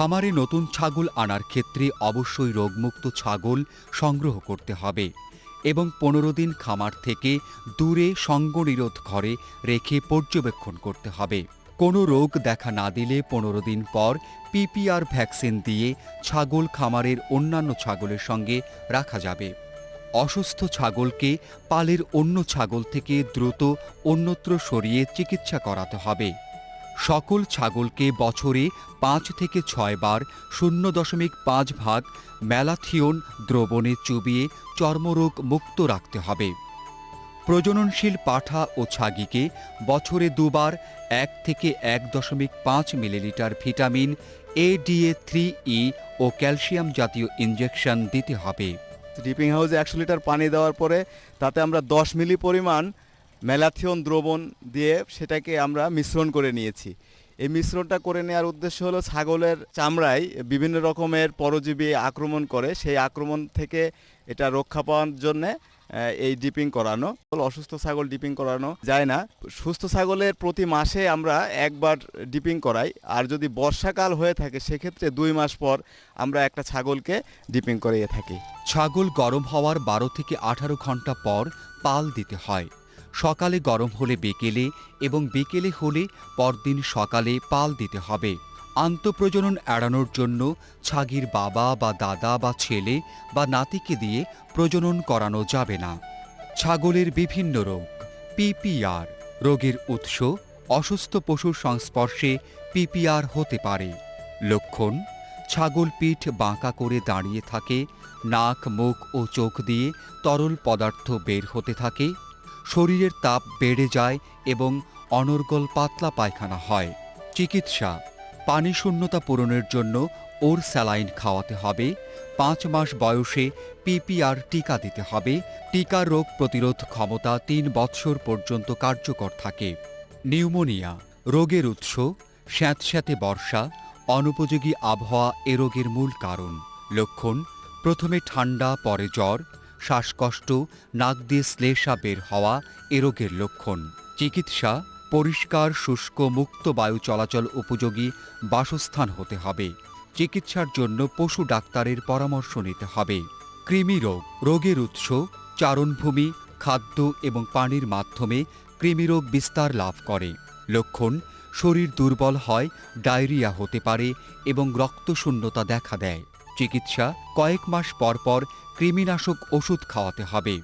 খামারে নতুন ছাগল আনার ক্ষেত্রে অবশ্যই রোগমুক্ত ছাগল সংগ্রহ করতে হবে এবং পনেরো দিন খামার থেকে দূরে সঙ্গনিরোধ ঘরে রেখে পর্যবেক্ষণ করতে হবে। কোনো রোগ দেখা না দিলে পনেরো দিন পর পিপিআর ভ্যাকসিন দিয়ে ছাগল খামারের অন্যান্য ছাগলের সঙ্গে রাখা যাবে। অসুস্থ ছাগলকে পালের অন্য ছাগল থেকে দ্রুত অন্যত্র সরিয়ে চিকিৎসা করাতে হবে। সকল ছাগলকে বছরে পাঁচ থেকে ছয় বার শূন্য দশমিক পাঁচ ভাগ ম্যালাথিয়ন দ্রবণে চুবিয়ে চর্মরোগ মুক্ত রাখতে হবে। প্রজননশীল পাঠা ও ছাগিকে বছরে দুবার এক থেকে এক দশমিক পাঁচ millilitre vitamin ADA three E ও ক্যালসিয়াম জাতীয় ইঞ্জেকশন দিতে হবে। ডিপিং হাউসে একশো লিটার পানি দেওয়ার পরে তাতে আমরা দশ মিলি পরিমাণ ম্যালাথিয়ন দ্রবণ দিয়ে সেটাকে আমরা মিশ্রণ করে নিয়েছি। এই মিশ্রণটা করে নেওয়ার উদ্দেশ্য হলো ছাগলের চামড়ায় বিভিন্ন রকমের পরজীবী আক্রমণ করে, সেই আক্রমণ থেকে এটা রক্ষা পাওয়ার জন্যে এই ডিপিং করানো, অসুস্থ ছাগল ডিপিং করানো যায় না। সুস্থ ছাগলের প্রতি মাসে আমরা একবার ডিপিং করাই, আর যদি বর্ষাকাল হয়ে থাকে সেক্ষেত্রে দুই মাস পর আমরা একটা ছাগলকে ডিপিং করিয়ে থাকি। ছাগল গরম হওয়ার বারো থেকে আঠারো ঘণ্টা পর পাল দিতে হয়। সকালে গরম হলে বিকেলে এবং বিকেলে হলে পরদিন সকালে পাল দিতে হবে। আন্তঃপ্রজনন এড়ানোর জন্য ছাগির বাবা বা দাদা বা ছেলে বা নাতিকে দিয়ে প্রজনন করানো যাবে না। ছাগলের বিভিন্ন রোগ পিপিআর রোগের উৎস, অসুস্থ পশুর সংস্পর্শে পিপিআর হতে পারে। লক্ষণ, ছাগল পিঠ বাঁকা করে দাঁড়িয়ে থাকে, নাক, মুখ ও চোখ দিয়ে তরল পদার্থ বের হতে থাকে শরীরের তাপ বেড়ে যায় এবং অনর্গল পাতলা পায়খানা হয়। চিকিৎসা, পানি শূন্যতা পূরণের জন্য ওর স্যালাইন খাওয়াতে হবে, পাঁচ মাস বয়সে পিপিআর টিকা দিতে হবে, টিকা রোগ প্রতিরোধ ক্ষমতা তিন বৎসর পর্যন্ত কার্যকর থাকে। নিউমোনিয়া, রোগের উৎস, স্যাঁতস্যাঁতে বর্ষা, অনুপযোগী আবহাওয়া এ রোগের মূল কারণ। লক্ষণ, প্রথমে ঠান্ডা, পরে জ্বর শ্বাসকষ্ট, নাক দিয়ে শ্লেষা বের হওয়া এ রোগের লক্ষণ। চিকিৎসা, পরিষ্কার, শুষ্ক, মুক্ত বায়ু চলাচল উপযোগী বাসস্থান হতে হবে। চিকিৎসার জন্য পশু ডাক্তারের পরামর্শ নিতে হবে। কৃমি রোগ, রোগের উৎস, চারণভূমি, খাদ্য এবং পানির মাধ্যমে কৃমিরোগ বিস্তার লাভ করে। লক্ষণ, শরীর দুর্বল হয়, ডায়রিয়া হতে পারে এবং রক্তশূন্যতা দেখা দেয়। চিকিৎসা কয়েক মাস পর পর কৃমিনাশক ওষুধ খাওয়াতে হবে।